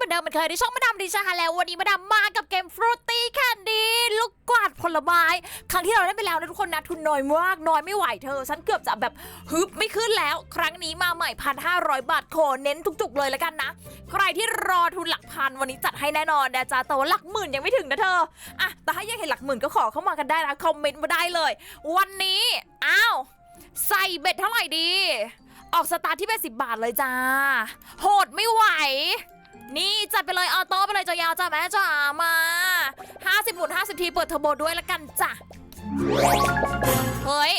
เหมือนเดิมเหมือนเคยในช่องมาดามดิชาค่ะแล้ววันนี้มาดามมากับเกมฟรุตตี้แคนดี้ลูกกวาดผลไม้ ครั้งที่เราได้ไปแล้วนะทุกคนนะทุนน้อยมากน้อยไม่ไหวเธอ ฉันเกือบจะแบบฮึบไม่ขึ้นแล้ว ครั้งนี้มาใหม่พันห้าร้อยบาทขอเน้นทุกๆ เลยแล้วกันนะ ใครที่รอทุนหลักพันวันนี้จัดให้แน่นอนนะจ๊ะแต่ว่าหลักหมื่นยังไม่ถึงนะเธออะแต่ถ้ายังเห็นหลักหมื่นก็ขอเข้ามากันได้นะคอมเมนต์มาได้เลย วันนี้อ้าวใส่เบ็ดเท่าไหร่ดีออกสตาร์ทที่เป็นสิบบาทเลยจ้า โหดไม่ไหว นี่จัดไปเลยออโต้ไปเลยจอยาวจ้าแม่จ๋ามา 50หมุน50 ทีเปิดเทอร์โบด้วยละกันจ้ะ เฮ้ย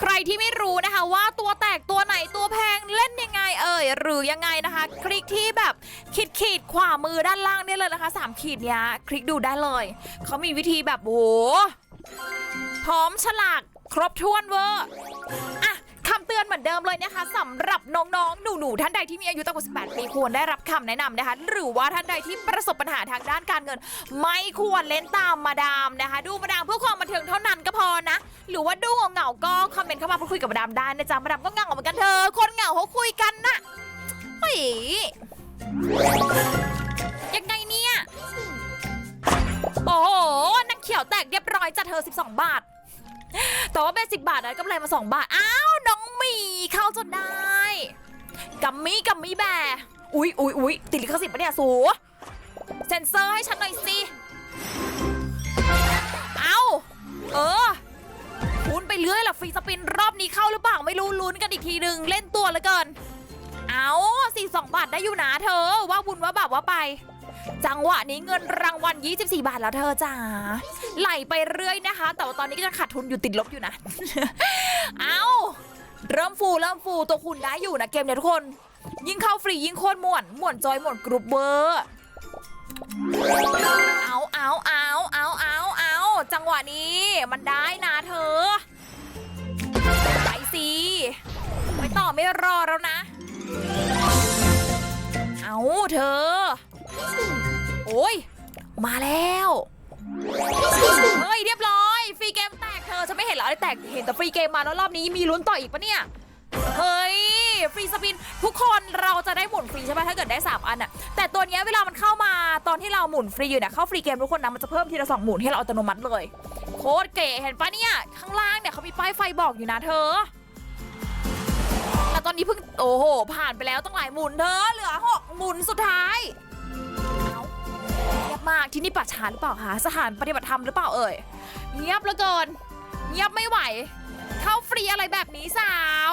ใครที่ไม่รู้นะคะว่าตัวแตกตัวไหนตัวแพงเล่นยังไงเอ่ย หรือยังไงนะคะ คลิกที่แบบขีดขีดขวามือด้านล่างเนี่ยเลยนะคะสามขีดเนี้ยคลิกดูได้เลย เขามีวิธีแบบโหพร้อมฉลากครบถ้วนเวอร์อะ มือนเดิมเลยนะคะสำหรับน้องๆ หนูๆ ท่านใดที่มีอายุต่ำกว่า 18 ปีควรได้รับคำแนะนำนะคะ หรือว่าท่านใดที่ประสบปัญหาทางด้านการเงิน ไม่ควรเล่นตามมาดามนะคะ ดูมาดามเพื่อความบันเทิงเท่านั้นก็พอนะ หรือว่าดูเหงาก็คอมเมนต์เข้ามาพูดคุยกับมาดามได้นะจ๊ะมาดามก็เหงาเหมือนกันเธอ คนเหงาเขาคุยกันน่ะเฮ้ยยังไงเนี่ยโอ้โหนักเขียวแตกเรียบร้อยจ้ะเธอ 12 บาทแต่ว่าเป็นสิบาทนะกำไรมา 2 บาท อ้าวน หมีเข้าจนได้กัมมี่กัมมี่แบร์อุ๊ยอุ๊ยอุ๊ยติดลิขสิทธิ์ปะเนี่ยสูเซ็นเซอร์ให้ฉันหน่อยสิเอาเออลุ้นไปเรื่อยล่ะฟรีสปินรอบนี้เข้าหรือเปล่าไม่รู้ลุ้นกันอีกทีหนึ่งเล่นตัวเหลือเกิน เอาสี่สองบาทได้อยู่นะเธอ ว่าบุญว่าบาปว่าไป จังหวะนี้เงินรางวัล 24 บาทแล้วเธอจ๋าไหลไปเรื่อยนะคะ แต่ว่าตอนนี้ก็จะขาดทุนอยู่ติดลบอยู่นะ เอา เริ่มฟูเริ่มฟูตัวคุณได้อยู่นะเกมเนี่ยทุกคน ยิ่งเข้าฟรียิ่งโคตรม่วนม่วนจอยม่วนกรุ๊ปเบอร์เอาเอาเอาเอาเอาเอาจังหวะนี้มันได้นะเธอ ไปสิไปต่อไม่รอแล้วนะ เอาเธอ โอ้ยมาแล้วเฮ้ ฉันไม่เห็นเหรอไอ้แตกเห็นแต่ฟรีเกมมาแล้วรอบนี้มีลุ้นต่ออีกปะเนี่ยเฮ้ยฟรีสปินทุกคนเราจะได้หมุนฟรีใช่ไหมถ้าเกิดได้ 3 อันอะแต่ตัวเนี้ยเวลามันเข้ามาตอนที่เราหมุนฟรีอยู่เนี่ยเข้าฟรีเกมทุกคนนะมันจะเพิ่มทีละสองหมุนให้เราอัตโนมัติเลยโคตรเก๋เห็นปะเนี่ยข้างล่างเนี่ยเขามีป้ายไฟบอกอยู่นะเธอแต่ตอนนี้เพิ่งโอ้โห ผ่านไปแล้วตั้งหลายหมุนเธอเหลือหกหมุนสุดท้ายเงียบมากที่นี่ป่าช้าหรือเปล่าคะสถานปฏิบัติธรรมหรือเปล่าเอ่ยเงียบเหลือเกิน งียบไม่ไหว เข้าฟรีอะไรแบบนี้สาว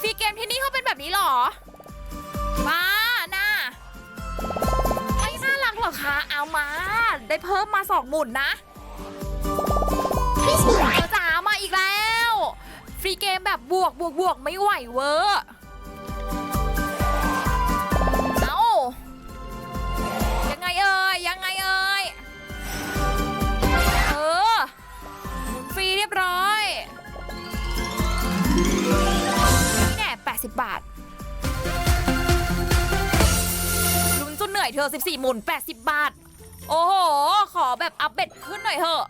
ฟรีเกมที่นี่เขาเป็นแบบนี้เหรอมาน่าไม่น่ารักเหรอคะ เอามา ได้เพิ่มมาสองหมุนนะเออจ๋ามาอีกแล้ว ฟรีเกมแบบบวกบวกบวกไม่ไหวเวอร์ ลุ้นจนเหนื่อยเธอ 14 หมุน 80 บาท โอ้โห ขอแบบอัพเบ็ดขึ้นหน่อยเถอะ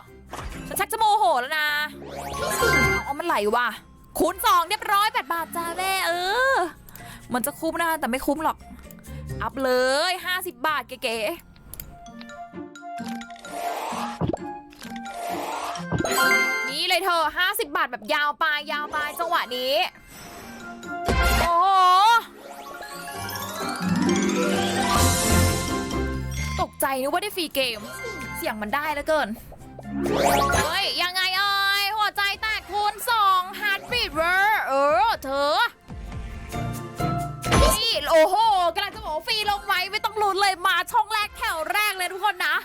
ฉันชักจะโมโหแล้วนะเอามันไหลว่ะ คูณ2เรียบร้อย8บาทจ้าแม่เออ มันจะคุ้มนะแต่ไม่คุ้มหรอก อัพเลย 50 บาทเก๋ๆนี่เลยเธอ 50 บาทแบบยาวไปยาวไปจังหวะนี้ ใจนึกว่าได้ฟรีเกม เสียงมันได้แล้วเกิน เฮ้ย ยังไงเอ่ยหัวใจแตกคูณ2 Heart Beat เวอร์เออเธอนี่โอ้โหกำลังจะบอกฟรีลงไว้ไม่ต้องลุ้นเลยมาช่องแรกแถวแรกเลยทุกคนนะ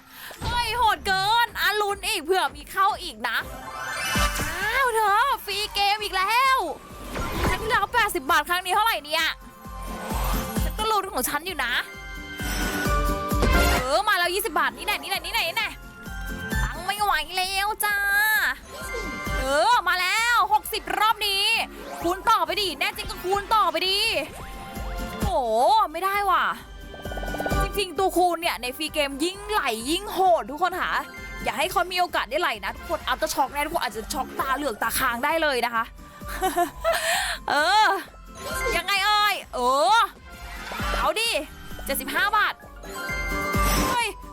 เฮ้ย โหดเกินอะลุ้นอีกเผื่อมีเข้าอีกนะ อ้าวเธอฟรีเกมอีกแล้วครั้งที่แล้ว80 บาทครั้งนี้เท่าไหร่เนี่ย ฉันก็ลุ้นของฉันอยู่นะ ออมาแล้ว 20 บาทนี่แน่นี่แน่นี่แน่นี่แน่ตังไม่ไหวแล้วจ้า เออมาแล้ว 60 รอบนี้ คูณต่อไปดิแน่จริงก็คูณต่อไปดิโหไม่ได้ว่ะ จริงๆ ตัวคูณเนี่ย ในฟรีเกมยิ่งไหลยิ่งโหดทุกคนค่ะ อย่าให้เขามีโอกาสได้ไหลนะทุกคนอัพจะช็อกแน่ทุกคนอาจจะช็อกตาเหลือกตาค้างได้เลยนะคะ เออ ยังไงเอ่ยเออเอาดิ75 บาท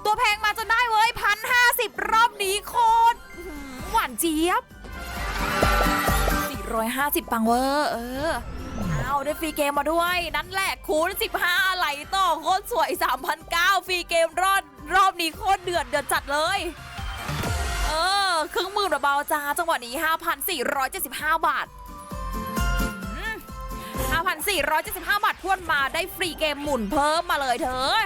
ตัวแพงมาจนได้เว้ยพันห้าสิบรอบนี้โคตรหวานเจี๊ยบ 450 ปังเวอร์เออเอาได้ฟรีเกมมาด้วย นั่นแหละคูณ 15 ไหลต่อโคตรสวย 3,009ฟรีเกมรอดรอบนี้โคตรเดือดเดือดจัดเลย เออ ครึ่งหมื่นเบาๆจ้าจังหวะนี้ 5,475 บาทอืม5,475 บาททวนมาได้ฟรีเกมหมุนเพิ่มมาเลยเธอ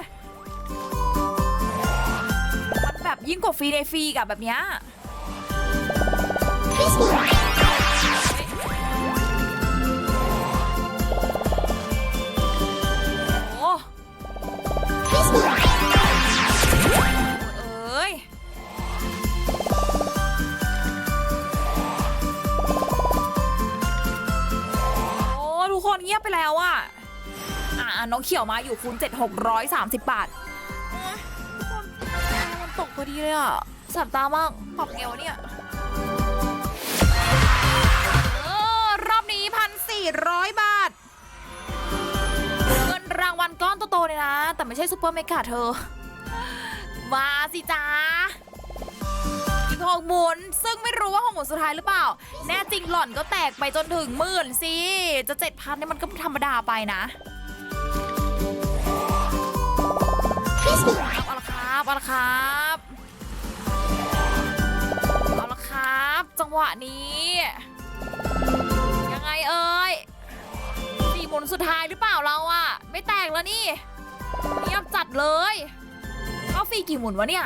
แบบยิ่งกว่าฟรีในฟรีกับแบบเนี้ยโอ้เอ้ย โอ้ ทุกคนเงียบไปแล้วอะอะอะน้องเขียวมาอยู่คูณ7 630 บาท อดีเลยอะสับตามากปรับเอวเนี่ยเออรอบนี้พันสี่ร้อยบาท เงินรางวัลก้อนโตๆเลยนะ แต่ไม่ใช่ซูเปอร์เมกาเธอ มาสิจ้าอีกหกหมุน ซึ่งไม่รู้ว่าหกหมุนสุดท้ายหรือเปล่า แน่จริงหล่อนก็แตกไปจนถึงหมื่นสิ จะเจ็ดพันนี่มันก็ธรรมดาไปนะเอาละครับเอาละครับ จังหวะนี้ ยังไงเอ่ยสี่หมุนสุดท้ายหรือเปล่าเราอะไม่แตกแล้วนี่เงียบจัดเลยเข้าฟรีกี่หมุนวะเนี่ย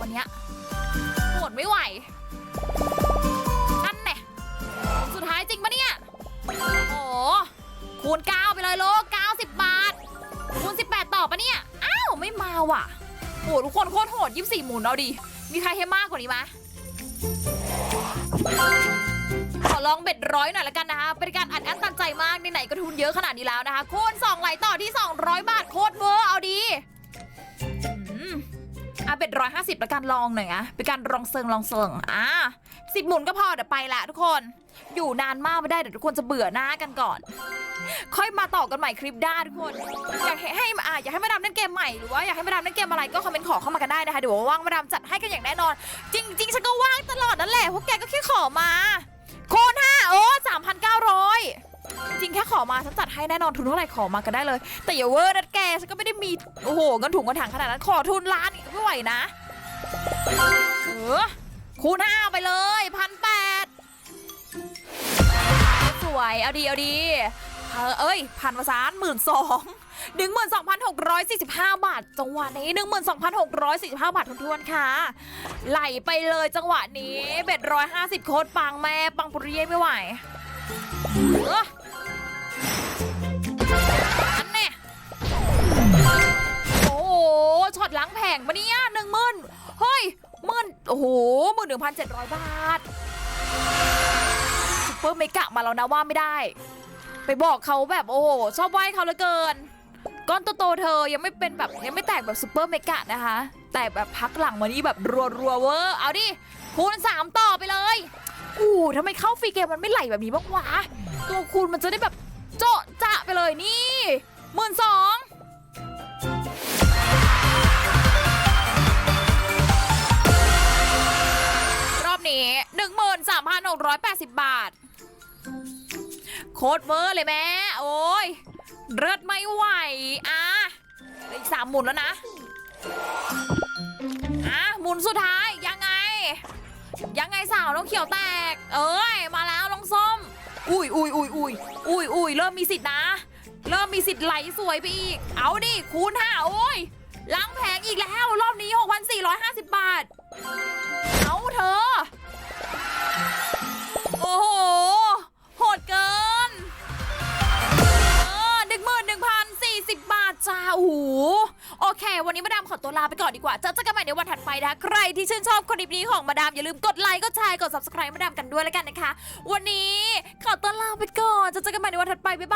วันเนี้ยหมดไม่ไหวนั่นแน่สุดท้ายจริงปะเนี่ยโอ้คูณ9ไปเลยโล90 บาท คูณ 18 ต่อปะเนี่ย อ้าว ไม่มาว่ะโอ้โหทุกคนโคตรโหด 24 หมุนเอาดิ มีใครให้มากกว่านี้ไหม ขอลองเบ็ดร้อยหน่อยละกันนะคะ เป็นการอัดแอั้นตันใจมากไหนๆก็ทุนเยอะขนาดนี้แล้วนะคะคูณ2ไหลต่อที่ 200 บาทโคตรเวอร์เอาดีอะเบ็ดร้อยห้าสิบละกันลองหน่อยอะเป็นการลองเซิงลองเซิงอะสิบหมุนก็พอเดี๋ยวไปละทุกคน อยู่นานมากไม่ได้เดี๋ยวทุกคนจะเบื่อหน้ากันก่อน ค่อยมาต่อกันใหม่คลิปหน้าทุกคน อยากให้ให้อะอยากให้มาดามเล่นเกมใหม่หรือว่าอยากให้มาดามเล่นเกมอะไรก็คอมเมนต์ขอเข้ามากันได้นะคะเดี๋ยวว่างมาดามจัดให้กันอย่างแน่นอน จริง ๆ ฉันก็ว่างตลอดนั่นแหละพวกแกก็แค่ขอมาโคนห้าโอ้สามพันเก้าร้อยจริงแค่ขอมาฉันจัดให้แน่นอนทุนเท่าไหร่ขอมากันได้เลย แต่อย่าเวอร์นัดแกฉันก็ไม่ได้มีโอ้โหเงินถุงเงินถังขนาดนั้นขอทุนล้านอีกไม่ไหวนะเออคูณห้าไปเลยพันแปดสวยเอาดีเอาดี เออเอ้ยพันประสานหมื่นสองหนึ่งหมื่นสองพันหกร้อยสี่สิบห้าบาท จังหวะนี้หนึ่งหมื่นสองพันหกร้อยสี่สิบห้าบาททวนๆค่ะ ไหลไปเลยจังหวะนี้เบ็ดร้อยห้าสิบโค้ดปังแม่ปังปุริเย่ไม่ไหวเอออันเนี่ยโอ้โหช็อตล้างแผงปะเนี่ยหนึ่งหมื่นเฮ้ยหมื่นโอ้โหหมื่นหนึ่งพันเจ็ดร้อยบาทซุปเปอร์เมกะมาแล้วนะว่าไม่ได้ ไปบอกเขาแบบโอ้โหชอบไหว้เขาเหลือเกิน ก้อนโตๆเธอยังไม่เป็นแบบยังไม่แตกแบบซูเปอร์เมกะนะคะ แต่แบบพักหลังมานี้แบบรัวๆเวอร์เอาดิคูณสามต่อไปเลยอู้ทำไมเข้าฟรีเกมมันไม่ไหลแบบนี้บ้างวะตัวคูณมันจะได้แบบโจะจะไปเลยนี่หมื่นสองรอบนี้หนึ่งหมื่นสามพันหกร้อยแปดสิบบาท โคตรเวอร์เลยแม่ โอ้ยเลือดไม่ไหว อะออีกสามหมุนแล้วนะ อะ หมุนสุดท้ายยังไง ยังไงสาวน้องเขียวแตก เอ้ย มาแล้วน้องส้ม อุ้ยอุ้ยอุ้ยอุ้ยอุ้ยอุ้ยเริ่มมีสิทธินะ เริ่มมีสิทธิ์ไหลสวยไปอีก เอาดิ คูณห้าโอ้ยล้างแผงอีกแล้ว รอบนี้ 6,450 บาท เอาเธอ ตัวลาไปก่อนดีกว่า เจอกันใหม่ในวันถัดไปนะ ใครที่ชื่นชอบคลิปนี้ของมาดามอย่าลืมกดไลค์ กดแชร์ กด subscribe มาดามกันด้วยแล้วกันนะคะ วันนี้ขอตัวลาไปก่อน เจอกันใหม่ในวันถัดไป บ๊ายบาย